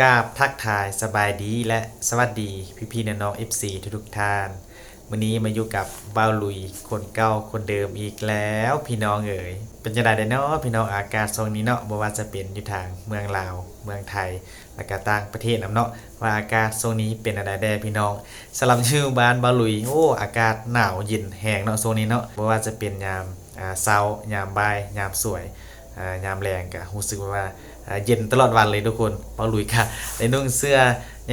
กาบทักทายสบายดีและสวัสดีพี่พี่ๆน้องๆ FC ทุกๆท่านวันนี้มาอยู่กับบ้าลุยคนเก่าคนเดิมอีกแล้ว พี่น้องเอ๋ยเป็นจะไดเนาะพี่น้องอากาศทรงนี้เนาะบ่ว่าจะเป็นอยู่ทางเมืองลาว เมืองไทยและก็ต่างประเทศนํเนาะว่าอากาศทรงนี้เป็นอะไรแด่พี่น้องสำหรับชื่อบ้านบ้าลุยโอ้อากาศหนาวเย็นแห้งเนาะโซนนี้เนาะบ่ว่าจะเป็นยามอ่าเช้ายามบ่ายยามสวยอ่ายามแรงก็รู้สึกว่าอ่า เย็นตลอดวันเลยทุกคนเปาหลุยค่ะได้นุ่งเสื้อ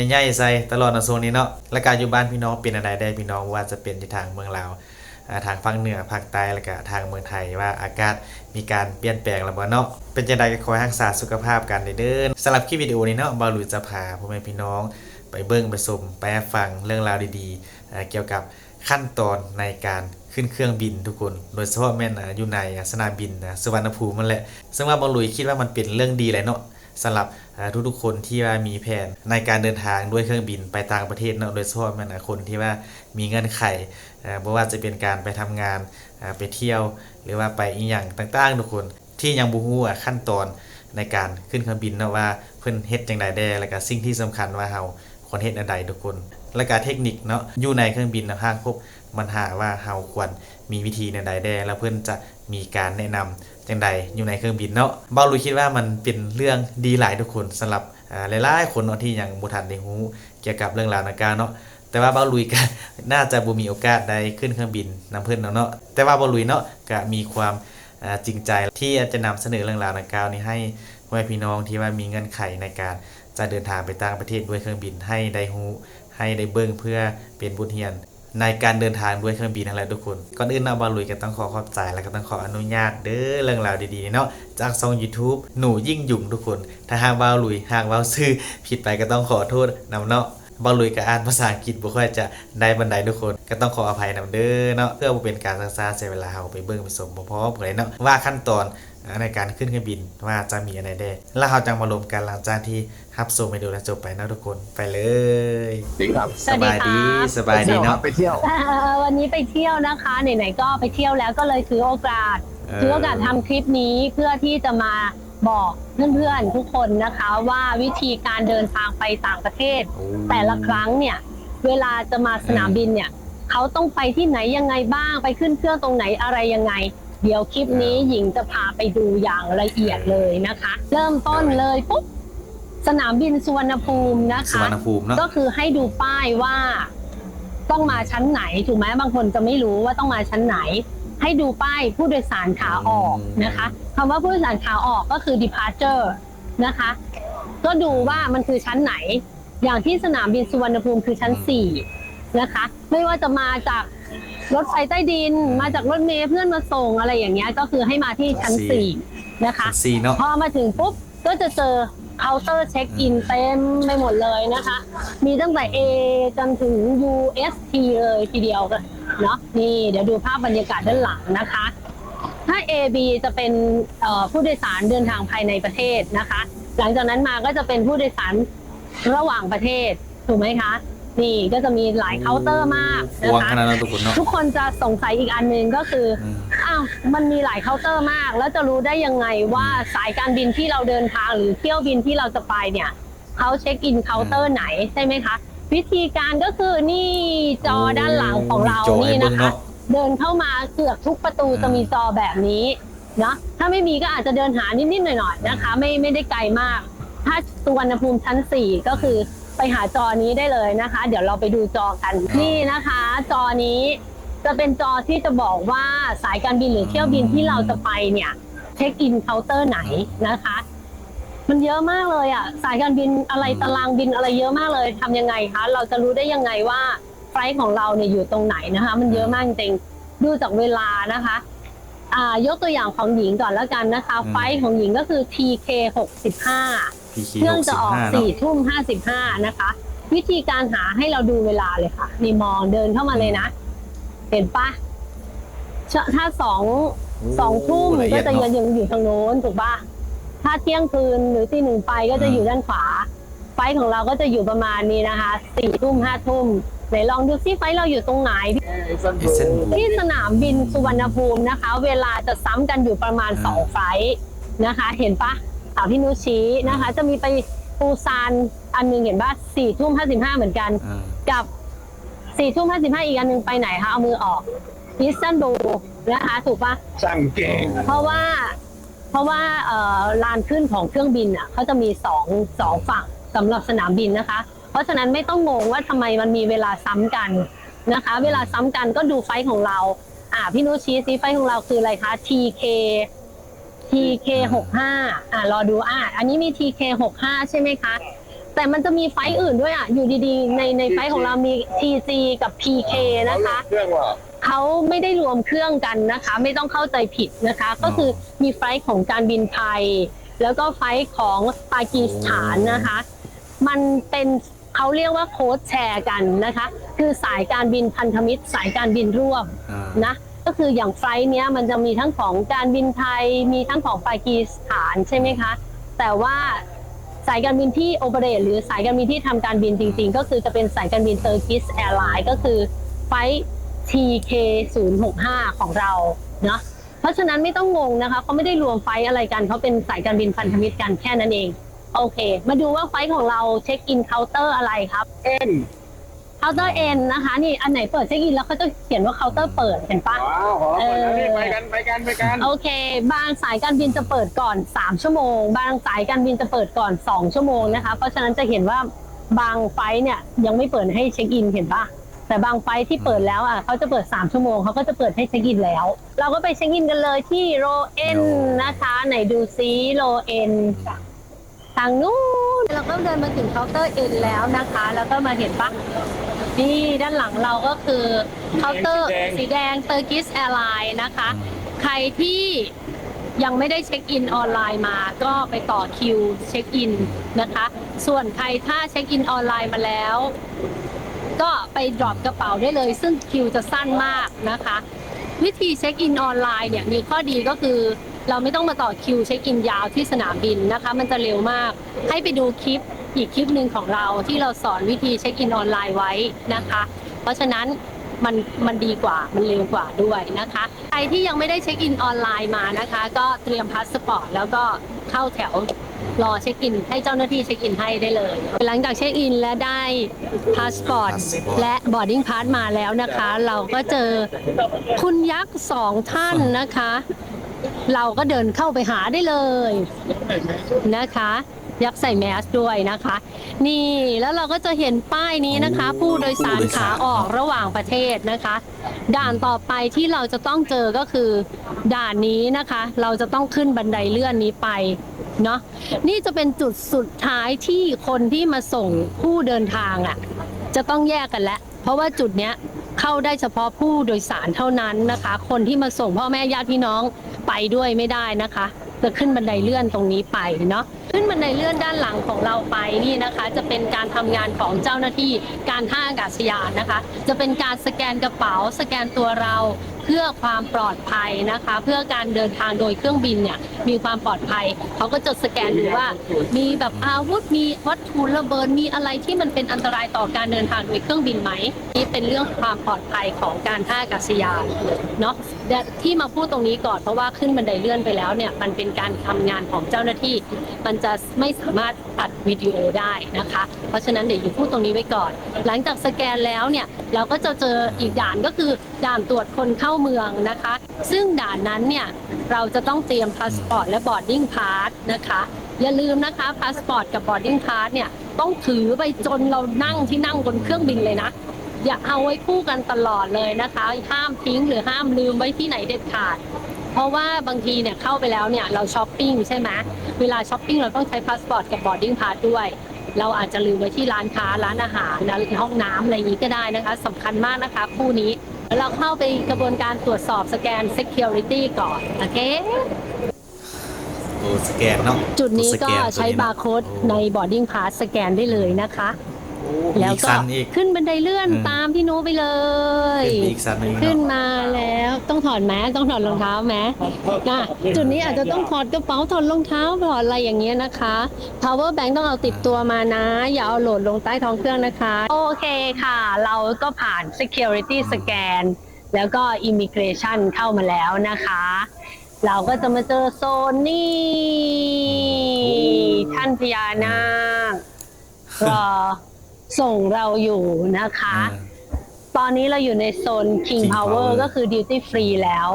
ใหญ่ๆใส่ตลอดในโซนนี้เนาะและการอยู่บ้านพี่น้องเป็นอะไรได้พี่น้องว่าจะเป็นที่ทางเมืองลาวอ่าทางภาคเหนือภาคใต้แล้วก็ทางเมืองไทยว่าอากาศมีการเปลี่ยนแปลงแล้วบ่เนาะเป็นจังไดก็ขอให้รักษาสุขภาพกันเด้อสำหรับคลิปวิดีโอนี้เนาะบาลุยจะพาพ่อแม่พี่น้อง ไปเบิ่งไปชมไปฟังเรื่องราวดีๆ เกี่ยวกับ ขั้นตอนในการขึ้นเครื่องบินทุกคน โดยเฉพาะแม่นอ่าอยู่ในสนามบินนะสุวรรณภูมิมันแหละ ซึ่งว่าบอลลุยคิดว่ามันเป็นเรื่องดีเลยเนาะสำหรับทุกๆคนที่ว่ามีแผนในการเดินทางด้วยเครื่องบินไปต่างประเทศเนาะโดยเฉพาะแม่นอะคนที่ว่ามีเงื่อนไขอ่าบ่ว่าจะเป็นการไปทำงานไปเที่ยว หรือว่าไปอีหยังต่างๆ ทุกคนที่ยังบ่ฮู้ขั้นตอนในการขึ้นเครื่องบินเนาะว่าเพิ่นเฮ็ดจังไดแด่แล้วก็สิ่งที่สำคัญว่าเฮาควรเฮ็ดอันใดทุกคน และการเทคนิคเนาะอยู่ในเครื่องบินนะทางพบมันหาว่าเฮาควรมีวิธีในใดแดแล้วเพิ่อนจะมีการแนะนำจังใดอยู่ในเครื่องบินเนาะเบาลุยคิดว่ามันเป็นเรื่องดีหลายทุกคนสำหรับหลายๆคนเนาะที่ยังบ่ทันได้ฮู้เกี่ยวกับเรื่องราวนาการเนาะแต่ว่าเบาลุยก็น่าจะบ่มีโอกาสได้ขึ้นเครื่องบินนํเพิ่นเนาะเนาะแต่ว่าเบาลุยเนาะก็มีความจริงใจที่จะนำเสนอเรื่องราวนาการนี้ให้พ่อแม่พี่น้องที่ว่ามีเงื่อนไขในการจะเดินทางไปต่างประเทศด้วยเครื่องบินให้ได้ฮู้ ให้ได้เบิ่งเพื่อเป็นบุญเฮียน ในการเดินทางด้วยเครื่องบินนั่นแหละทุกคน ก่อนอื่นเนาบาลุยก็ต้องขอขอบใจแล้วก็ต้องขออนุญาตเด้อเรื่องราวดีๆเนาะจากช่อง YouTube หนูยิ่งยุ่งทุกคน ถ้าหากบาลุยหากว่าซื้อผิดไปก็ต้องขอโทษนำเนาะบาลุยก็อ่านภาษาอังกฤษบ่ค่อยจะได้บันไดทุกคน ก็ต้องขออภัยนำเด้อเนาะเพื่อบ่เป็นการซักซาเสียเวลาเฮาไปเบิ่งไปชมพร้อมๆกันเลยเนาะว่าขั้นตอน ในการขึ้นเครื่องบินว่าจะมีอะไรได้ แล้วเราจังมารวมกันหลังจากที่รับชมไปดูและจบไปเนาะทุกคนไปเลยจริงครับสบายดีสบายดีเนาะไปเที่ยวเอ่อวันนี้ไปเที่ยวนะคะไหนๆก็ไปเที่ยวแล้วก็เลยถือโอกาสเออถือโอกาสทำคลิปนี้เพื่อที่จะมาบอกเพื่อนๆทุกคนนะคะว่าวิธีการเดินทางไปต่างประเทศโอ้แต่ละครั้งเนี่ยเวลาจะมาสนามบินเนี่ยเขาต้องไปที่ไหนยังไงบ้างไปขึ้นเครื่องตรงไหนอะไรยังไง เดี๋ยวคลิปนี้หญิงจะพาไปดูอย่างละเอียดเลยนะคะ เริ่มต้นเลยปุ๊บสนามบินสุวรรณภูมินะสคะวรรณภูมิเนาะก็คือให้ดูป้ายว่า ต้องมาชั้นไหนถูกไหมบางคนจะไม่รู้ว่าต้องมาชั้นไหน ให้ดูป้ายผู้โดยสารขาออกนะคะคำว่าผู้โดยสารขาออกก็คือ departure นะคะ ก็ดูว่ามันคือชั้นไหน อย่างที่สนามบินสุวรรณภูมิคือชั้น 4 นะคะ ไม่ว่าจะมาจาก รถไฟใต้ดินมาจากรถเมล์เพื่อนมาส่งอะไรอย่างเงี้ยก็คือให้มาที่ชั้น4นะคะซีเนาะ พอมาถึงปุ๊บก็จะเจอเคาน์เตอร์เช็คอินเต็มไปหมดเลยนะคะ มีตั้งแต่ A จนถึง UST เลยทีเดียวกันเนาะนี่เดี๋ยวดูภาพบรรยากาศด้านหลังนะคะ ถ้า AB จะเป็นเอ่อผู้โดยสารเดินทางภายในประเทศนะคะ หลังจากนั้นมาก็จะเป็นผู้โดยสารระหว่างประเทศถูกไหมคะ นี่ก็จะมีหลายเคาน์เตอร์มากกนะวางคะขนาดนั้นทุกคนเนาะ ทุกคนจะสงสัยอีกอันหนึ่งก็คืออืมอ้าวมันมีหลายเคาน์เตอร์มาก แล้วจะรู้ได้ยังไงว่าสายการบินที่เราเดินทางหรือเที่ยวบินที่เราจะไปเนี่ยเขาเช็คอินเคาน์เตอร์ไหนใช่ไหมคะ วิธีการก็คือนี่จอด้านหลังของเรามีจอให้นี่เบิ่นะงคะเนาะเดินเข้ามาเกือบทุกประตูอ่า จะมีจอแบบนี้เนาะถ้าไม่มีก็อาจจะเดินหานิดๆหน่อยๆนะคะ ไม่ไม่ได้ไกลมาก ถ้าสุวรรณภูมิชั้น 4 ก็คือ ไปหาจอนี้ได้เลยนะคะ เดี๋ยวเราไปดูจอกันนี่นะคะ จอนี้จะเป็นจอที่จะบอกว่าสายการบินหรือเที่ยวบินที่เราจะไปเนี่ย เช็คอินเคาน์เตอร์ไหนนะคะ มันเยอะมากเลยอะ สายการบินอะไรตารางบินอะไรเยอะมากเลยทำยังไงคะ เราจะรู้ได้ยังไงว่าไฟล์ของเราเนี่ยอยู่ตรงไหนนะคะ มันเยอะมากจริงๆดูจากเวลานะคะอ่ายกตัวอย่างของหญิงก่อนแล้วกันนะคะอืมไฟล์ของหญิงก็คือ TK 65 พีคีเครื่องจะออก65เนาะสี่ทุ่มห้าสิบห้านะคะ วิธีการหาให้เราดูเวลาเลยค่ะ นี่มองเดินเข้ามาเลยนะ เห็นปะชถ้าสองสองทุ่มโละก็เอียดจะเนายังอยู่ทางโน้นถูกปะถ้าเที่ยงคืนหรือตีหนึ่งไปก็จะอืม อยู่ด้านขวา ไฟล์ของเราก็จะอยู่ประมาณนี้นะคะสี่ทุ่มห้าทุ่มไหนลองดูซิไฟล์เราอยู่ตรงไหนเส้นบู ที่สนามบินสุวรรณภูมินะคะ เวลาจะซ้ำกันอยู่ประมาณ อ่าสองไฟล์นะคะ เห็นปะ สาวพี่นุชชี้นะคะ จะมีไปปูซานอันหนึงเห็นป่ะสี่ทุ่มห้าสิบห้าเหมือนกัน อ่า กับสี่ทุ่มห้าสิบห้าอีกอันหนึ่งไปไหนคะเอามือออกอิสตันบูลนะคะ ถูกปะ สั่งเก่ง เพราะว่าเพราะว่าเอ่อลานขึ้นของเครื่องบินอะเขาจะมีสองสองฝั่งสำหรับสนามบินนะคะ เพราะฉะนั้นไม่ต้องงงว่าทำไมมันมีเวลาซ้ำกันนะคะ เวลาซ้ำกันก็ดูไฟท์ของเรา อ่าพี่นุชชี้ซิไฟท์ของเราคืออะไรคะ TK TK 65 อ่ารอดูอ่าอันนี้มี TK 65 ใช่ไหมคะ แต่มันจะมีไฟท์อื่นด้วยอะ อยู่ดีๆ ในในไฟท์ของเรามี TG กับ PK นะคะ เครื่องว่า เขาไม่ได้รวมเครื่องกันนะคะ ไม่ต้องเข้าใจผิดนะคะ ก็คือมีไฟล์ของการบินไทย แล้วก็ไฟล์ของปากีสถานนะคะ มันเป็นเขาเรียกว่าโค้ดแชร์กันนะคะ คือสายการบินพันธมิตร สายการบินร่วมอ่านะ ก็คืออย่างไฟล์เนี้ยมันจะมีทั้งของการบินไทย มีทั้งของปากีสถานใช่ไหมคะ แต่ว่าสายการบินที่โอเปเรตหรือสายการบินที่ทำการบินจริง ๆ ก็คือจะเป็นสายการบินเตอร์กิสแอร์ไลน์ก็คือไฟล์ TK065 ของเราเนาะเพราะฉะนั้นไม่ต้องงงนะคะเขาไม่ได้รวมไฟอะไรกันเขาเป็นสายการบินพันธมิตรกันแค่นั้นเอง โอเค มาดูว่าไฟของเราเช็คอินเคาน์เตอร์อะไรครับเอ็นาน์เตอร์เอ็นนะคะ นี่อันไหนเปิดเช็คอินแล้วเขาจะเขียนว่าเคาน์เตอร์เปิดเห็นปะ ว้าวขอเปิดแล้วนี่ไปกันไปกันไปกันโอเค บางสายการบินจะเปิดก่อน 3 ชั่วโมง บางสายการบินจะเปิดก่อน 2 ชั่วโมงนะคะ เพราะฉะนั้นจะเห็นว่าบางไฟล์เนี่ยยังไม่เปิดให้เช็คอินเห็นปะแต่บางไฟล์ที่เปิดแล้วอะเขาจะเปิด 3 ชั่วโมงเขาก็จะเปิดให้เช็คอินแล้ว เราก็ไปเช็คอินกันเลยที่โรเอ็นนะคะ ไหนดูซิโรเอ็น ทางนู้นเราก็เดินมาถึงเคาน์เตอร์เอ็นแล้วนะคะ แล้วก็มาเห็นปะนี่ด้านหลังเราก็คือเคาน์เตอร์สีแดงเตอร์กิสแอร์ไลน์นะคะ ใครที่ยังไม่ได้เช็คอินออนไลน์มาก็ไปต่อคิวเช็คอินนะคะ ส่วนใครถ้าเช็คอินออนไลน์มาแล้ว ก็ไปดรอปกระเป๋าได้เลย ซึ่งคิวจะสั้นมากนะคะ วิธีเช็คอินออนไลน์เนี่ยมีข้อดีก็คือ เราไม่ต้องมาต่อคิวเช็คอินยาวที่สนามบินนะคะ มันจะเร็วมาก ให้ไปดูคลิปอีกคลิปหนึ่งของเราที่เราสอนวิธีเช็คอินออนไลน์ไว้นะคะ เพราะฉะนั้นมันมันดีกว่ามันเร็วกว่าด้วยนะคะ ใครที่ยังไม่ได้เช็คอินออนไลน์มานะคะ ก็เตรียมพาสปอร์ตแล้วก็เข้าแถวรอเช็คอิน ให้เจ้าหน้าที่เช็คอินให้ได้เลย หลังจากเช็คอินและได้พาสปอร์ตและบอร์ดิ้งพาสมาแล้วนะคะ เราก็เจอคุณยักษ์สองท่านนะคะ เราก็เดินเข้าไปหาได้เลยนะคะยักใส่แมสด้วยนะคะ นี่แล้วเราก็จะเห็นป้ายนี้นะคะ ผู้โดยสารขาออกระหว่างประเทศนะคะ ด่านต่อไปที่เราจะต้องเจอก็คือ ด่านนี้นะคะ เราจะต้องขึ้นบันไดเลื่อนนี้ไปเนาะนี่จะเป็นจุดสุดท้ายที่คนที่มาส่งผู้เดินทางอะ่ะ จะต้องแยกกันแล้วเพราะว่าจุดเนี้ยเข้าได้เฉพาะผู้โดยสารเท่านั้นนะคะ คนที่มาส่งพ่อแม่ญาติพี่น้อง ไปด้วยไม่ได้นะคะ จะขึ้นบันไดเลื่อนตรงนี้ไปเนาะขึ้นบันไดเลื่อนด้านหลังของเราไปนี่นะคะ จะเป็นการทำงานของเจ้าหน้าที่การท่าอากาศยานนะคะ จะเป็นการสแกนกระเป๋า สแกนตัวเราเพื่อความปลอดภัยนะคะ เพื่อการเดินทางโดยเครื่องบินเนี่ยมีความปลอดภัยเขาก็จะสแกนดูว่า มีแบบอาวุธมีวัตถุระเบิดมีอะไรที่มันเป็นอันตรายต่อการเดินทางโดยเครื่องบินไหมนี่เป็นเรื่องความปลอดภัยของการท่าอากาศยานเนาะที่มาพูดตรงนี้ก่อนเพราะว่าขึ้นบันไดเลื่อนไปแล้วเนี่ยมันเป็นการทำงานของเจ้าหน้าที่ มันจะไม่สามารถอัดวิดีโอได้นะคะ เพราะฉะนั้นเดี๋ยวอยู่พูดตรงนี้ไว้ก่อน หลังจากสแกนแล้วเนี่ยเราก็จะเจออีกด่านก็คือด่านตรวจคนเข้าเมืองนะคะ ซึ่งด่านนั้นเนี่ยเราจะต้องเตรียมพาสปอร์ตและบอร์ดดิ้งพาสนะคะอย่าลืมนะคะพาสปอร์ตกับบอร์ดดิ้งพาสเนี่ยต้องถือไปจนเรานั่งที่นั่งบนเครื่องบินเลยนะ อย่าเอาไว้คู่กันตลอดเลยนะคะ ห้ามทิ้งหรือห้ามลืมไว้ที่ไหนเด็ดขาด เพราะว่าบางทีเนี่ยเข้าไปแล้วเนี่ยเราช้อปปิ้งใช่ไหมเวลาช้อปปิ้งเราต้องใช้พาสปอร์ตกับบอร์ดดิ้งพาสด้วย เราอาจจะลืมไว้ที่ร้านค้าร้านอาหารนะห้องน้ำอะไรอย่างนี้ก็ได้นะคะสำคัญมากนะคะ คู่นี้แล้วเราเข้าไปกระบวนการตรวจสอบสแกน security ก่อนโอเคตัวสแกนเนาะจุดนี้ตัวสก็แตัวใช้เนะบาร์โค้ดโอ้ใน boarding pass สแกนได้เลยนะคะโอ้ แล้วมีอีก็สันอีกขึ้นบันไดเลื่อนอืมตามที่โน้ตไปเลยเป็นอีกสันหนึ่งขึ้นเนาะมาแล้วต้องถอดแมสต้องถอดรองเท้าแมสนะจุดนี้อาจจะต้องถอดกระเป๋าถอดรองเท้าถอดอะไรอย่างเงี้ยนะคะ power bank ต้องเอาติดตัวมานะ อย่าเอาโหลดลงใต้ท้องเครื่องนะคะ โอเคค่ะ เราก็ผ่าน security scan แล้วก็ immigration เข้ามาแล้วนะคะ เราก็จะมาเจอโซนนี่ท่านพญานาครอ ส่งเราอยู่นะคะ ตอนนี้เราอยู่ในโซน King King Power Power ก็คือ Duty Free แล้ว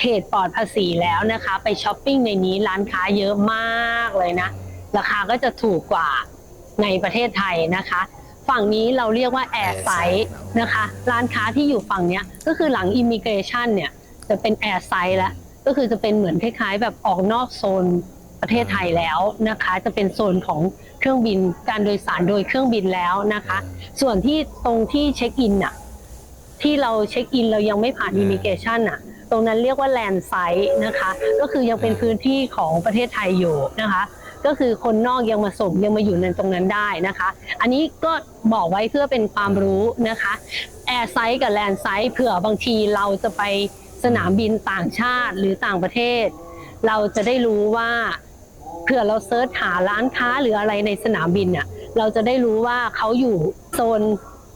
เขตปลอดภาษีแล้วนะคะ ไปช้อปปิ้งในนี้ร้านค้าเยอะมากเลยนะ ราคาก็จะถูกกว่าในประเทศไทยนะคะ ฝั่งนี้เราเรียกว่า Air s i t e นะคะ ร้านค้าที่อยู่ฝั่งเนี้ยก็คือหลัง Immigration เนี่ย จะเป็น Air s i t e แล้วก็คือจะเป็นเหมือนคล้ายๆ แบบออกนอกโซน ประเทศไทยแล้วนะคะ จะเป็นโซนของเครื่องบินการโดยสารโดยเครื่องบินแล้วนะคะ ส่วนที่ตรงที่เช็คอินน่ะที่เราเช็คอินเรายังไม่ผ่านอ่าอิมิเกชันน่ะตรงนั้นเรียกว่าแลนด์ไซต์นะคะ ก็คือยังเป็นพื้นที่ของประเทศไทยอยู่นะคะ ก็คือคนนอกยังมาส่งยังมาอยู่ในตรงนั้นได้นะคะ อันนี้ก็บอกไว้เพื่อเป็นความรู้นะคะแอร์ไซต์กับแลนด์ไซต์เผื่อบางทีเราจะไปสนามบินต่างชาติหรือต่างประเทศ เราจะได้รู้ว่า เผื่อเราเซิร์ชหาร้านค้าหรืออะไรในสนามบินเนี่ยเราจะได้รู้ว่าเขาอยู่โซน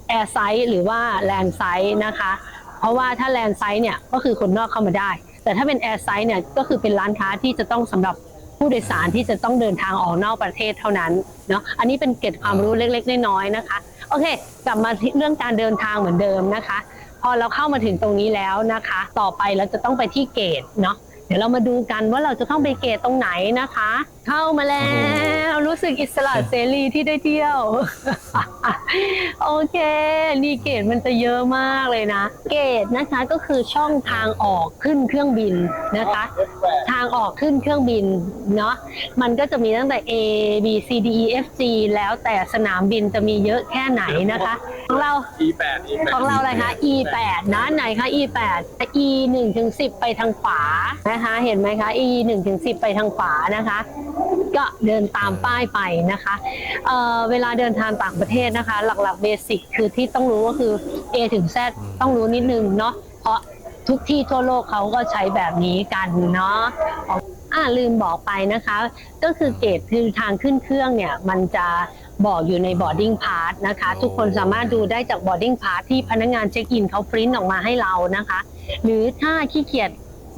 แอร์ไซต์หรือว่าแลนด์ไซต์นะคะ เพราะว่าถ้าแลนด์ไซต์เนี่ยก็คือคนนอกเข้ามาได้ แต่ถ้าเป็นแอร์ไซต์เนี่ยก็คือเป็นร้านค้าที่จะต้องสำหรับผู้โดยสารที่จะต้องเดินทางออกนอกประเทศเท่านั้นเนาะอันนี้เป็นเกร็ดความรู้เล็กๆน้อยๆนะคะ โอเค กลับมาเรื่องการเดินทางเหมือนเดิมนะคะ พอเราเข้ามาถึงตรงนี้แล้วนะคะ ต่อไปเราจะต้องไปที่เกตเนาะเดี๋ยวเรามาดูกันว่าเราจะต้องไปเกตตรงไหนนะคะ เข้ามาแล้ว รู้สึกอิสระเสรีที่ได้เที่ยว โอเค นี่เกตมันจะเยอะมากเลยนะ เกตนะคะก็คือช่องทางออกขึ้นเครื่องบินนะคะ ทางออกขึ้นเครื่องบินเนาะมันก็จะมีตั้งแต่ A B C D E F G แล้วแต่สนามบินจะมีเยอะแค่ไหนนะคะของเรา E8 E8 ของเราอะไรคะ E 8 นะไหนคะ E 8 E 1 ถึง10 ไปทางขวานะคะ เห็นไหมคะ E 1 ถึง10 ไปทางขวานะคะก็เดินตามป้ายไปนะคะเเวลาเดินทางต่างประเทศนะคะ หลักๆเบสิกคือที่ต้องรู้ก็คือ A ถึง Z ต้องรู้นิดนึงเนาะเพราะทุกที่ทั่วโลกเขาก็ใช้แบบนี้กันเนาะอ่าลืมบอกไปนะคะ ก็คือเกตคือทางขึ้นเครื่องเนี่ย มันจะบอกอยู่ใน boarding pass นะคะ ทุกคนสามารถดูได้จาก boarding pass ที่พนักงานเช็คอินเขาปริ้นออกมาให้เรานะคะ หรือถ้าขี้เกียจ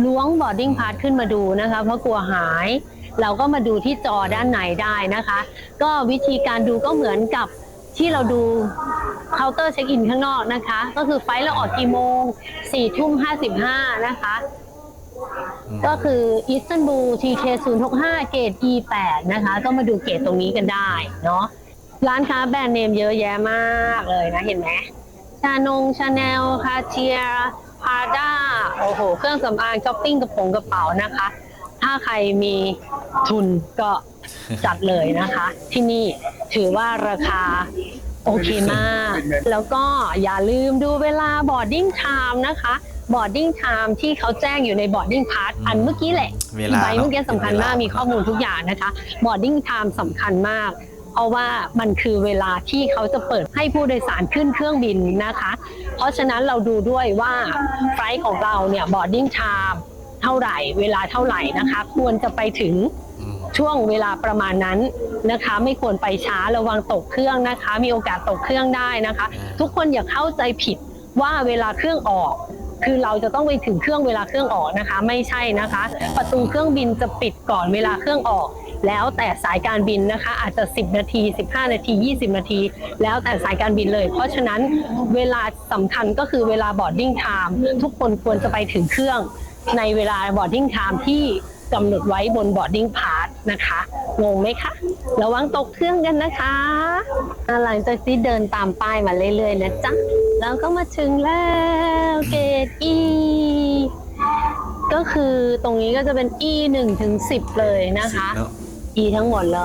ล้วง boarding pass ขึ้นมาดูนะคะ เพราะกลัวหาย เราก็มาดูที่จอด้านในได้นะคะ ก็วิธีการดูก็เหมือนกับที่เราดูเคาน์เตอร์เช็คอินข้างนอกนะคะ ก็คือไฟล์เราออกกี่โมง4ทุ่ม55นะคะ ก็คืออิสตันบูล TK 0 6 5เกต E 8นะคะ ก็มาดูเกตตรงนี้กันได้เนาะร้านค้าแบรนด์เนมเยอะแยะมากเลยนะเห็นไหมชานงชาแนลคาเทียพาด้าโอ้โห เครื่องสำอางช้อปปิ้งกระโปรงกระเป๋านะคะ ถ้าใครมีทุนก็จัดเลยนะคะ ที่นี่ถือว่าราคาโอเคมาก แล้วก็อย่าลืมดูเวลา boarding time นะคะ boarding time ที่เขาแจ้งอยู่ใน boarding pass อันเมื่อกี้แหละเวลาใบเมื่อกี้เนอะสำคัญมากเวลามีมีข้อมูลทุกอย่างนะคะ boarding time สำคัญมากเพราะว่ามันคือเวลาที่เขาจะเปิดให้ผู้โดยสารขึ้นเครื่องบินนะคะ เพราะฉะนั้นเราดูด้วยว่าไฟลท์ของเราเนี่ย boarding time เท่าไหร่ เวลาเท่าไหร่นะคะ ควรจะไปถึงอืมช่วงเวลาประมาณนั้นนะคะ ไม่ควรไปช้าระวังตกเครื่องนะคะ มีโอกาสตกเครื่องได้นะคะ ทุกคนอย่าเข้าใจผิดว่าเวลาเครื่องออก คือเราจะต้องไปถึงเครื่องเวลาเครื่องออกนะคะ ไม่ใช่นะคะ ประตูเครื่องบินจะปิดก่อนเวลาเครื่องออก แล้วแต่สายการบินนะคะ อาจจะ 10 นาที 15 นาที 20 นาที แล้วแต่สายการบินเลย เพราะฉะนั้นเวลาสำคัญก็คือเวลา boarding time ทุกคนควรจะไปถึงเครื่อง ในเวลา boarding time ที่กำหนดไว้บน boarding pass นะคะ งงไหมคะ ระวังตกเครื่องกันนะคะอะหลังจากที่เดินตามป้ายมาเรื่อยๆนะจ๊ะแล้วก็มาถึงแล้วเกต E ก็คือตรงนี้ก็จะเป็น E 1ถึง10 เลยนะคะเนอะ E ทั้งหมดเล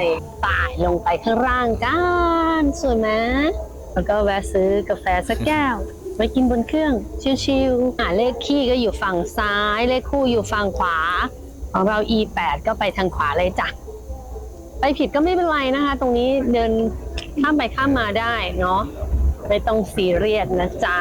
ยป่ายลงไปข้างล่างกันสวยไหมแล้วก็แวะซื้อกาแฟสักแก้ว ไว้กินบนเครื่อง ชิวๆอ่าเลขขี้ก็อยู่ฝั่งซ้าย เลขคู่อยู่ฝั่งขวา ของเรา E 8 ก็ไปทางขวาเลยจ้ะ ไปผิดก็ไม่เป็นไรนะคะ ตรงนี้เดินข้ามไปข้ามมาได้เนาะไม่ต้องซีเรียสนะจ๊ะ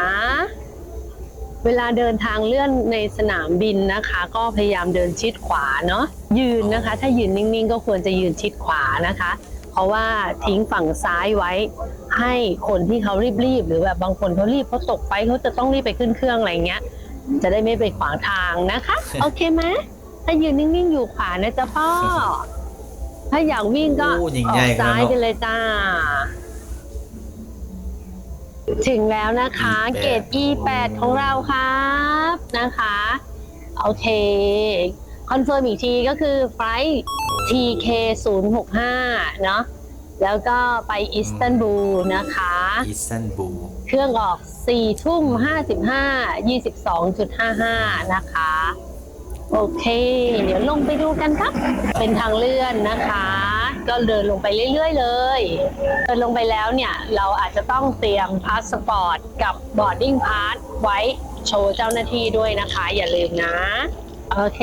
เวลาเดินทางเลื่อนในสนามบินนะคะ ก็พยายามเดินชิดขวาเนาะยืนนะคะ ถ้ายืนนิ่งๆ ก็ควรจะยืนชิดขวานะคะ เพราะว่าทิ้งฝั่งซ้ายไว้ ให้คนที่เขารีบๆหรือแบบบางคนเขารีบเขาตกไฟเขาจะต้องรีบไปขึ้นเครื่องอะไรเงี้ย จะได้ไม่ไปขวางทางนะคะ โอเคไหมถ้ายืนนิ่งๆอยู่ขวานะจ๊ะพ่อ ถ้าอยากวิ่งก็โอ้ยิงอใหอญ่กขนาดซ้ายนั้นไปเลยจ้า ถึงแล้วนะคะ E8 เกรด E8 ของเราครับนะคะโอเคคอนเฟิร์มอีกทีก็คือไฟล์ TK 0 6 5 เนาะ แล้วก็ไปอิสตันบูลนะคะ อิสตันบูล เครื่องออก4ทุ่ม55 22.55 นะคะ โอเค เดี๋ยวลงไปดูกันครับ เป็นทางเลื่อนนะคะ ก็เดินลงไปเรื่อยๆเลย เดินลงไปแล้วเนี่ย เราอาจจะต้องเตรียมพาสปอร์ตกับบอร์ดดิ้งพาสไว้โชว์เจ้าหน้าที่ด้วยนะคะ อย่าลืมนะ โอเค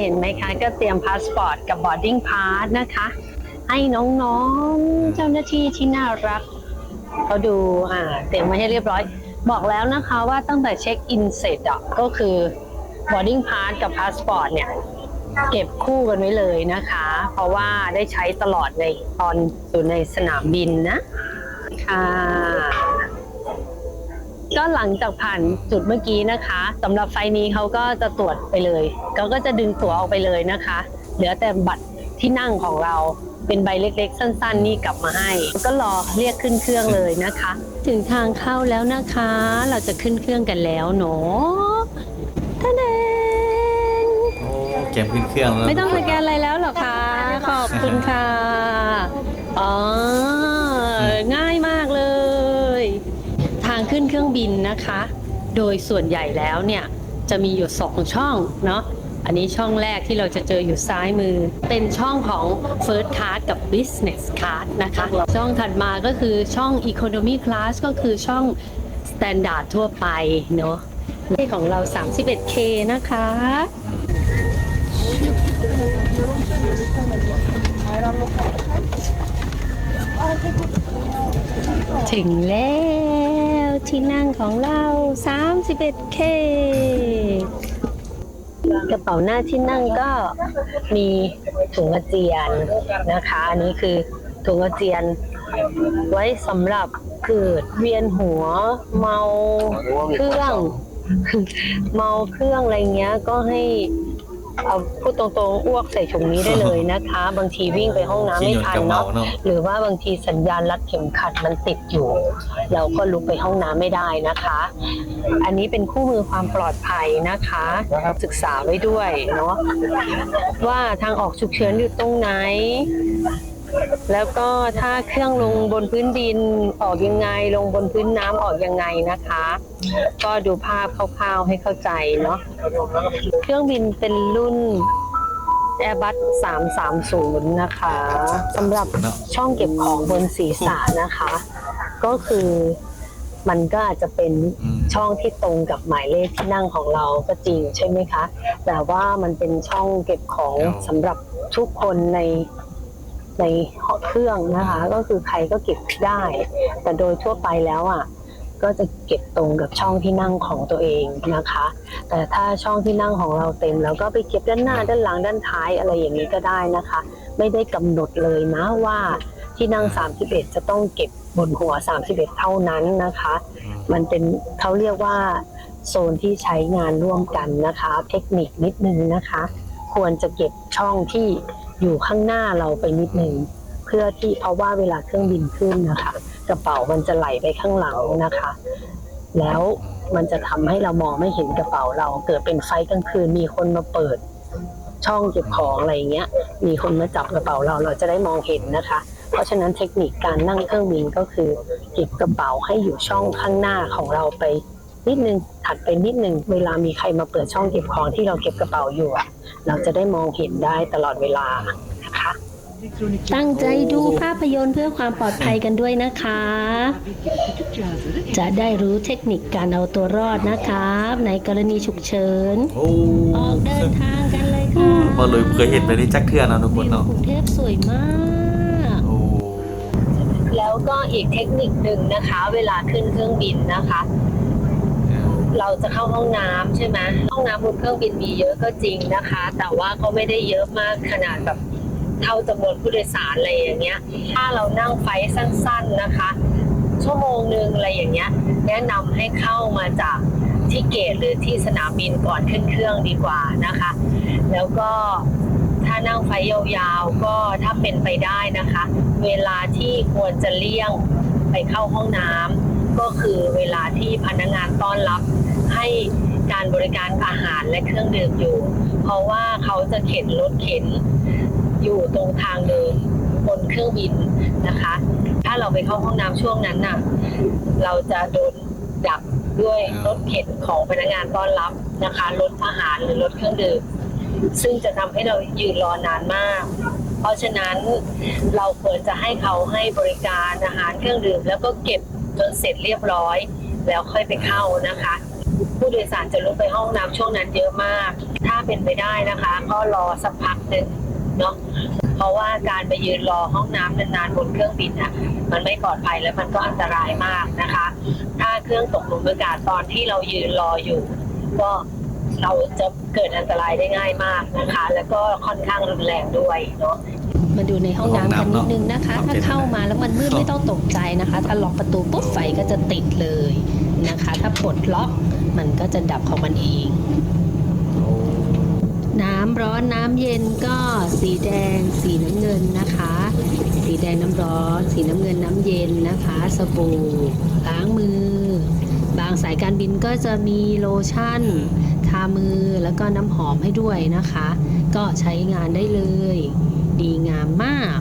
เห็นไหมคะ ก็เตรียมพาสปอร์ตกับบอร์ดดิ้งพาสนะคะ ให้น้องๆ เจ้าหน้าที่ที่น่ารักเขาดูอ่าเตรียมไว้ให้เรียบร้อย บอกแล้วนะคะว่าตั้งแต่เช็คอินเสร็จอะก็คือ boarding pass กับ passport เนี่ย เก็บคู่กันไว้เลยนะคะ เพราะว่าได้ใช้ตลอดในตอนอยู่ในสนามบินนะค่ะก็หลังจากผ่านจุดเมื่อกี้นะคะสำหรับไฟล์นี้เขาก็จะตรวจไปเลยเขาก็จะดึงตั๋วออกไปเลยนะคะ เหลือแต่บัตรที่นั่งของเรา เป็นใบเล็กๆ สั้น ๆ นี่กลับมาให้ ก็รอเรียกขึ้นเครื่องเลยนะคะ ถึงทางเข้าแล้วนะคะ เราจะขึ้นเครื่องกันแล้วเนาะท่านเองโอ้เกมขึ้นเครื่องแล้วไม่ต้องสแกนอะไรแล้วเหรอคะ ขอบคุณค่ะ อ๋อ ง่ายมากเลย ทางขึ้นเครื่องบินนะคะ โดยส่วนใหญ่แล้วเนี่ยจะมีอยู่สองช่องเนาะ อันนี้ช่องแรกที่เราจะเจออยู่ซ้ายมือ เป็นช่องของ First Class กับ Business Class นะคะ ช่องถัดมาก็คือช่อง Economy Class ก็คือช่อง Standard ทั่วไปเนาะเลขของเรา 31K นะคะ ถึงแล้วที่นั่งของเรา 31K กระเป๋าหน้าที่นั่งก็มีถุงอาเจียนนะคะ อันนี้คือถุงอาเจียนไว้สำหรับเกิดเวียนหัวเมาเครื่อง เมาเครื่องอะไรเงี้ยก็ให้ เอาพูดตรงๆอ้วกใส่ถุงนี้ได้เลยนะคะ บางทีวิ่งไปห้องน้ำขี้ไม่หยดทันกระเมาเนาะเนาะหรือว่าบางทีสัญญาณรัดเข็มขัดมันติดอยู่ เราก็ลุกไปห้องน้ำไม่ได้นะคะ อันนี้เป็นคู่มือความปลอดภัยนะคะ ศึกษาไว้ด้วยเนาะว่าทางออกฉุกเฉินอยู่ตรงไหน แล้วก็ถ้าเครื่องลงบนพื้นดินออกยังไง ลงบนพื้นน้ำออกยังไงนะคะ ก็ดูภาพคร่าวๆให้เข้าใจเนาะเครื่องบินเป็นรุ่น Airbus 330 นะคะสำหรับเนาะช่องเก็บของบนศีรษะนะคะ ก็คือมันก็อาจจะเป็นอืมช่องที่ตรงกับหมายเลขที่นั่งของเราก็จริงใช่ไหมคะ แต่ว่ามันเป็นช่องเก็บของครับสำหรับทุกคนใน ในเครื่องนะคะ ก็คือใครก็เก็บได้ แต่โดยทั่วไปแล้วอะก็จะเก็บตรงกับช่องที่นั่งของตัวเองนะคะ แต่ถ้าช่องที่นั่งของเราเต็มแล้วก็ไปเก็บด้านหน้าด้านหลังด้านท้ายอะไรอย่างนี้ก็ได้นะคะ ไม่ได้กำหนดเลยนะว่าที่นั่ง 31 จะต้องเก็บบนหัว 31 เท่านั้นนะคะ มันเป็นเขาเรียกว่าโซนที่ใช้งานร่วมกันนะคะ เทคนิคนิดนึงนะคะ ควรจะเก็บช่องที่ อยู่ข้างหน้าเราไปนิดนึงเพื่อที่เพราะว่าเวลาเครื่องบินขึ้นนะคะ กระเป๋ามันจะไหลไปข้างหลังนะคะ แล้วมันจะทำให้เรามองไม่เห็นกระเป๋าเรา เกิดเป็นไฟกลางคืนมีคนมาเปิด ช่องเก็บของอะไรเงี้ย มีคนมาจับกระเป๋าเราเราจะได้มองเห็นนะคะ เพราะฉะนั้นเทคนิคการนั่งเครื่องบินก็คือ เก็บกระเป๋าให้อยู่ช่องข้างหน้าของเราไป นิดนึงถัดไปนิดนึงเวลามีใครมาเปิดช่องเก็บของที่เราเก็บกระเป๋าอยู่อะเราจะได้มองเห็นได้ตลอดเวลานะคะตั้งใจดูภาพยนตร์เพื่อความปลอดภัยกันด้วยนะคะ จะได้รู้เทคนิคการเอาตัวรอดนะครับ ในกรณีฉุกเฉินโอ้ออกเดินทางกันเลยค่ะบอลลุยเคยเห็นไปในจักเทือเนาะทุกคนวิวเนาะกรุงเทพสวยมากโอ้แล้วก็อีกเทคนิคหนึ่งนะคะ เวลาขึ้นเครื่องบินนะคะ เราจะเข้าห้องน้ำใช่ไหมห้องน้ำบนเครื่องบินมีเยอะก็จริงนะคะ แต่ว่าก็ไม่ได้เยอะมากขนาดแบบเท่าจำนวนผู้โดยสารอะไรอย่างเงี้ย ถ้าเรานั่งไฟสั้น ๆนะคะ ชั่วโมงหนึ่งอะไรอย่างเงี้ย แนะนำให้เข้ามาจากที่เกตหรือที่สนามบินก่อนขึ้นเครื่องดีกว่านะคะ แล้วก็ถ้านั่งไฟยาวๆก็ถ้าเป็นไปได้นะคะ เวลาที่ควรจะเลี่ยงไปเข้าห้องน้ำ ก็คือเวลาที่พนักงานต้อนรับให้การบริการอาหารและเครื่องดื่มอยู่ เพราะว่าเขาจะเข็นรถเข็นอยู่ตรงทางเดินบนเครื่องบินนะคะ ถ้าเราไปเข้าห้องน้ำช่วงนั้นน่ะ เราจะโดนดักด้วยรถเข็นของพนักงานต้อนรับนะคะรถอาหารหรือรถเครื่องดื่มซึ่งจะทำให้เรายืนรอนานมาก เพราะฉะนั้นเราควรจะให้เขาให้บริการอาหารเครื่องดื่ม แล้วก็เก็บ จนเสร็จเรียบร้อย แล้วค่อยไปเข้านะคะ ผู้โดยสารจะลุกไปห้องน้ำช่วงนั้นเยอะมาก ถ้าเป็นไปได้นะคะ ก็รอสักพักหนึ่งเนาะเพราะว่าการไปยืนรอห้องน้ำนานๆบนเครื่องบินอะ มันไม่ปลอดภัยและมันก็อันตรายมากนะคะ ถ้าเครื่องตกหลุมอากาศตอนที่เรายืนรออยู่ ก็เราจะเกิดอันตรายได้ง่ายมากนะคะ แล้วก็ค่อนข้างรุนแรงด้วยเนาะ มาดูในห้องน้ำกันนิดนึงนะคะห้องน้ำเนอะถ้าเข้ามาแล้วมันมืดไม่ต้องตกใจนะคะ ถ้าล็อกประตูปุ๊บไฟก็จะติดเลยนะคะ ถ้าปลดล็อกมันก็จะดับของมันเอง น้ำร้อนน้ำเย็นก็สีแดง สีน้ำเงินนะคะ สีแดงน้ำร้อน สีน้ำเงินน้ำเย็นนะคะ สบู่ล้างมือ บางสายการบินก็จะมีโลชั่น ทามือแล้วก็น้ำหอมให้ด้วยนะคะ ก็ใช้งานได้เลย ดีงามมาก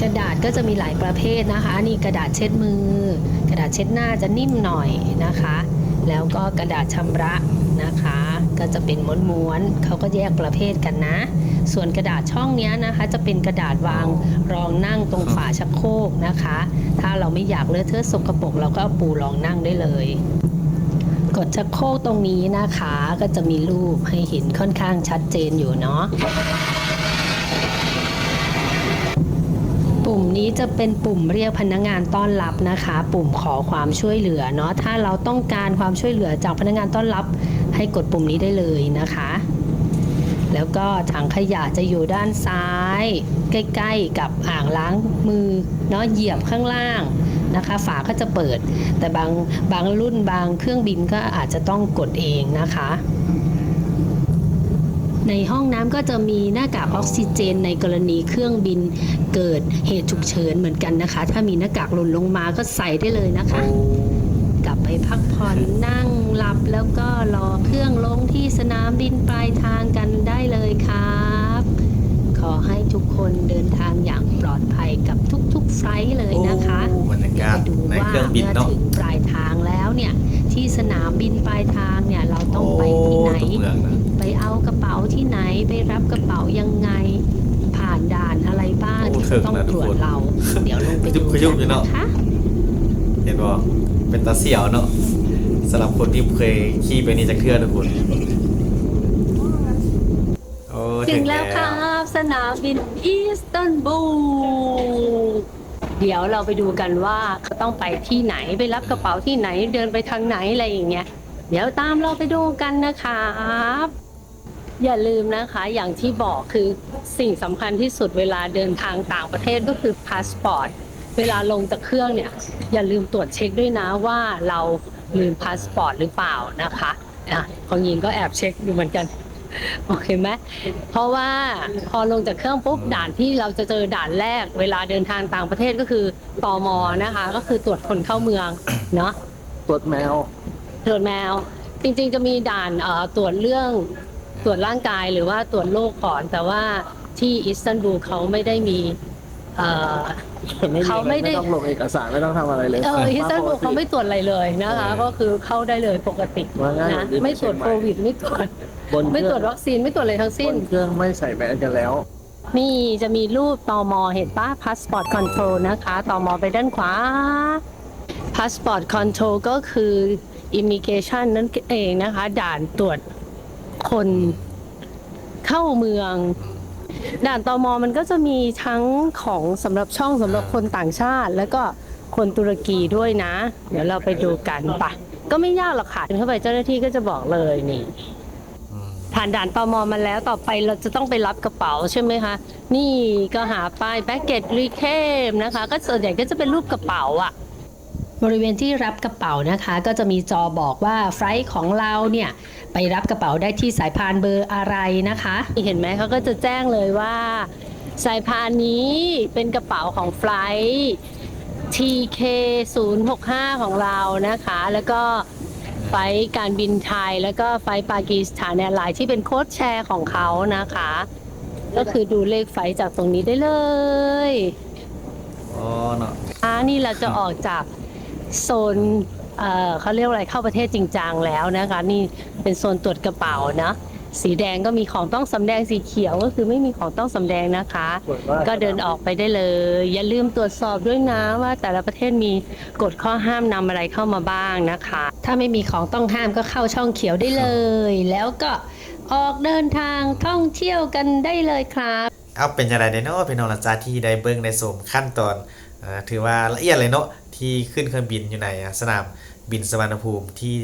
กระดาษก็จะมีหลายประเภทนะคะ นี่กระดาษเช็ดมือ กระดาษเช็ดหน้าจะนิ่มหน่อยนะคะ แล้วก็กระดาษชำระนะคะ ก็จะเป็นม้วนๆเขาก็แยกประเภทกันนะ ส่วนกระดาษช่องนี้นะคะ จะเป็นกระดาษวางรองนั่งตรงฝาชักโครกนะคะ ถ้าเราไม่อยากเลอะเทอะสกปรกเราก็เอาปูรองนั่งได้เลย กดชักโครกตรงนี้นะคะ ก็จะมีรูปให้เห็นค่อนข้างชัดเจนอยู่เนาะปุ่มนี้จะเป็นปุ่มเรียกพนักงานต้อนรับนะคะ ปุ่มขอความช่วยเหลือเนาะถ้าเราต้องการความช่วยเหลือจากพนักงานต้อนรับ ให้กดปุ่มนี้ได้เลยนะคะ แล้วก็ถังขยะจะอยู่ด้านซ้าย ใกล้ ๆ กับอ่างล้างมือเนาะเหยียบข้างล่าง นะคะ ฝาก็จะเปิด แต่บางบางรุ่นบางเครื่องบินก็อาจจะต้องกดเองนะคะในห้องน้ำก็จะมีหน้ากากออกซิเจน ในกรณีเครื่องบินเกิดเหตุฉุกเฉินเหมือนกันนะคะ ถ้ามีหน้ากากหล่นลงมาก็ใส่ได้เลยนะคะ กลับไปพักผ่อนนั่งหลับแล้วก็รอเครื่องลงที่สนามบินปลายทางกันได้เลยครับข อให้ทุกคนเดินทางอย่างปลอดภัยกับทุกๆไฟลท์เลยนะคะโอ้บรรยากาศไปดูในว่าเครื่องบินเมื่อเนาะ ถึงปลายทางแล้วเนี่ยที่สนามบินปลายทางเนี่ยเราต้องไปที่ไหน โอ้ทุกเมืองนะไปเอากระเป๋าที่ไหนไปรับกระเป๋ายังไง ผ่านด่านอะไรบ้างโอ้ที่ถึงต้องนะตรวจทุกคนเรา เดี๋ยวลงไปดูขยุบๆอยู่กันเนาะนะคะ เห็นบ่เป็นตาเสี่ยวเนาะสำหรับคนที่เคยขี่ไปนี่จะเคลื่อนทุกคนโอ้ถึงแล้วครับ สนามบินอิสตันบูล เดี๋ยวเราไปดูกันว่าเขาต้องไปที่ไหนไปรับกระเป๋าที่ไหนเดินไปทางไหนอะไรอย่างเงี้ย เดี๋ยวตามเราไปดูกันนะครับอย่าลืมนะคะอย่างที่บอกคือสิ่งสำคัญที่สุดเวลาเดินทางต่างประเทศก็คือพาสปอร์ตเวลาลงจากเครื่องเนี่ย อย่าลืมตรวจเช็คด้วยนะว่าเราลืมพาสปอร์ตหรือเปล่านะคะอะของยิงก็แอบเช็คดูเหมือนกัน โอเคไหมเพราะว่าพอลงจากเครื่องปุ๊บด่านที่เราจะเจอด่านแรก เวลาเดินทางต่างประเทศก็คือตมนะคะ ก็คือตรวจคนเข้าเมืองเนาะตรวจแมวตรวจแมว จริงๆจะมีด่านเอ่อตรวจเรื่องตรวจร่างกายหรือว่าตรวจโรคก่อน แต่ว่าที่อิสตันบูลเขาไม่ได้มีเอ่อ เขาไม่ได้ไม่ต้องลงเอกสารไม่ต้องทำอะไรเลยเอออิสตันบูลเขาไม่ตรวจอะไรเลยนะคะ ก็คือเข้าได้เลยปกติว่าง่ายนะเหมือนที่ไม่ตรวจเชียงใหม่โควิดไม่ตรวจ บนไม่เคตรรื่วอจงวัคซีนไม่ตรวจอะไรทั้งบสิ้น นเครื่องไม่ใส่แมสกันแล้วนี่จะมีรูปตอมอเห็นปะ Passport Control นะคะตอมอไปด้านขวา Passport Control ก็คือ Immigration นั่นเองนะคะ ด่านตรวจคนเข้าเมือง ด่านตอมอมันก็จะมีทั้งของสำหรับช่องสำหรับคนต่างชาติ แล้วก็คนตุรกีด้วยนะ เดี๋ยวเราไปดูกันปะก็ไม่ยากหรอกค่ะเดินเข้าไปเจ้าหน้าที่ก็จะบอกเลยนี่อืม ผ่านด่านตมมาแล้วต่อไปเราจะต้องไปรับกระเป๋าใช่ไหมคะ นี่ก็หาป้ายแบ็กเกจรีเคมนะคะ ก็ส่วนใหญ่ก็จะเป็นรูปกระเป๋าอะบริเวณที่รับกระเป๋านะคะ ก็จะมีจอบอกว่าไฟล์ของเราเนี่ยไปรับกระเป๋าได้ที่สายพานเบอร์อะไรนะคะเห็นไหมเขาก็จะแจ้งเลยว่า สายพานนี้เป็นกระเป๋าของไฟล์ TK 0 6 5ของเรานะคะ แล้วก็ ไฟลท์การบินไทย แล้วก็ไฟลท์ปากีสถานแอร์ไลน์ที่เป็นโค้ดแชร์ของเขานะคะ ก็คือดูเลขไฟลท์จากตรงนี้ได้เลยอ๋อเนาะอ่านี่เราจะออกจากโซนเอ่อเขาเรียกว่าอะไรเข้าประเทศจริงจังแล้วนะคะ นี่เป็นโซนตรวจกระเป๋านะ สีแดงก็มีของต้องสำแดงสีเขียวก็คือไม่มีของต้องสำแดงนะคะส่วนว่าก็เดินออกไปได้เลย อย่าลืมตรวจสอบด้วยนะว่าแต่ละประเทศมีกฎข้อห้ามนำอะไรเข้ามาบ้างนะคะ ถ้าไม่มีของต้องห้ามก็เข้าช่องเขียวได้เลย แล้วก็ออกเดินทางท่องเที่ยวกันได้เลยครับ เอาเป็นจังไดเนาะพี่น้องละจ้าที่ได้เบิ่งในสมขั้นตอนอถือว่าละเอียดเลยเนาะที่ขึ้นเครื่องบินอยู่ในสนามบินสวรรณภูมิที่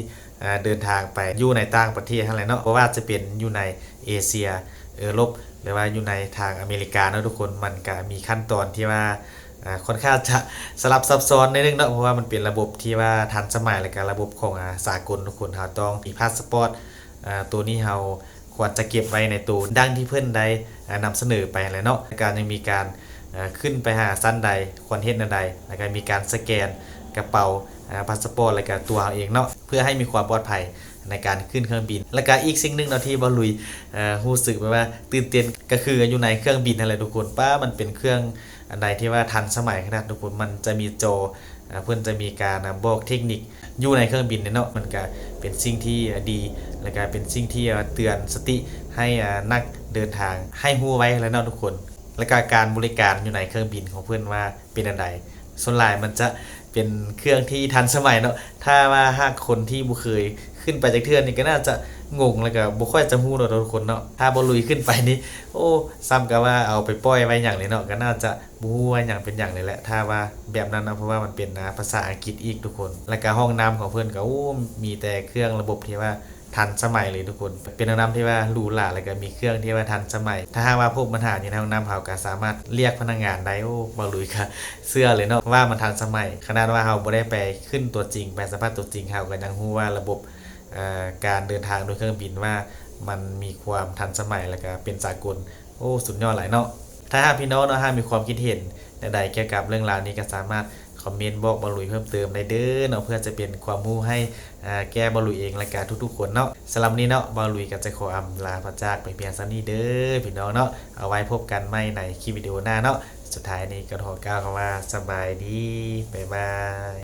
เดินทางไปอยู่ในต่างประเทศทั้งหลายเนาะเพราะว่าจะเป็นอยู่ในเอเชียเออรบหรือว่าอยู่ในทางอเมริกาเนาะทุกคนมันก็มีขั้นตอนที่ว่า อ่าค่อนข้างจะสลับซับซ้อนนิดนึงเนาะเพราะว่ามันเป็นระบบที่ว่าทันสมัยและก็ระบบของอ่าสากลทุกคนเราต้องมีพาสปอร์ตอ่าตัวนี้เราควรจะเก็บไว้ในตู้ดังที่เพื่อนได้อ่านำเสนอไปแล้วเนาะการยังมีการขึ้นไปหาสั้นใดควรเฮ็ดอันใดแล้วก็มีการสแกนกระเป๋าพาสปอร์ตแล้วก็ตัวเราเองเนาะเพื่อให้มีความปลอดภัยในการขึ้นเครื่องบิน แล้วก็อีกสิ่งหนึ่งเนาะที่บอลุยรู้สึกไปว่าตื่นเต้นก็คืออยู่ในเครื่องบินนั่นแหละทุกคนป้ามันเป็นเครื่อง อันใดที่ว่าทันสมัยขนาดทุกคนมันจะมีจอเพื่อนจะมีการอ่าบอกเทคนิคอยู่ในเครื่องบินเนาะมันก็เป็นสิ่งที่ดี แล้วก็เป็นสิ่งที่เตือนสติให้นักเดินทางให้ฮู้ไว้แล้วเนาะทุกคน และก็การบริการอยู่ในเครื่องบินของเพื่อนว่าเป็นอันใดส่วนลายมันจะเป็นเครื่องที่ทันสมัยเนาะถ้าว่าหากคนที่บ่เคย ขึ้นไปจากเทือนนี่ก็น่าจะงงแล้วก็บ่ค่อยจะฮู้เนาะทุกคนเนาะถ้าบ่ลุยขึ้นไปนี่โอ้ซ้ำกับว่าเอาไปปล่อยไว้อย่างเลยเนาะก็น่าจะบ่ฮู้ว่าอย่างเป็นอย่างเลยแหละ ถ้าว่าแบบนั้นเนาะเพราะว่ามันเป็นอ่าภาษาอังกฤษอีกทุกคน แล้วก็ห้องน้ำของเพื่อนก็โอ้มีแต่เครื่องระบบที่ว่าทันสมัยเลยทุกคน เป็นห้องน้ำที่ว่าหรูหราแล้วก็มีเครื่องที่ว่าทันสมัย ถ้าหากว่าพบปัญหาอยู่ในห้องน้ำเขาก็สามารถเรียกพนักงานได้โอ้บาลุยค่ะเสื้อเลยเนาะว่ามันทันสมัยขนาดว่าเราบ่ได้ไปขึ้นตัวจริงไปสัมภาษณ์ตัวจริงเขาก็ยังรู้ว่าระบบ การเดินทางโดยเครื่องบินว่ามันมีความทันสมัยแล้วก็เป็นสากลโอ้สุดยอดหลายเนาะถ้าหากพี่น้องเนาะหากมีความคิดเห็นใดๆเกี่ยวกับเรื่องราวนี้ก็สามารถคอมเมนต์บอกบอลลุยเพิ่มเติมได้เด้อเนาะเพื่อจะเป็นความรู้ให้แก้บอลลุยเองและการทุกๆคนเนาะสำหรับนี้เนาะบอลลุยก็จะขออำลาพระจากไปเพียงสักนี้เด้อพี่น้องเนาะเอาไว้พบกันใหม่ในคลิปวิดีโอหน้าเนาะสุดท้ายนี้ก็ขอกล่าวคำว่าสบายดีบ๊ายบาย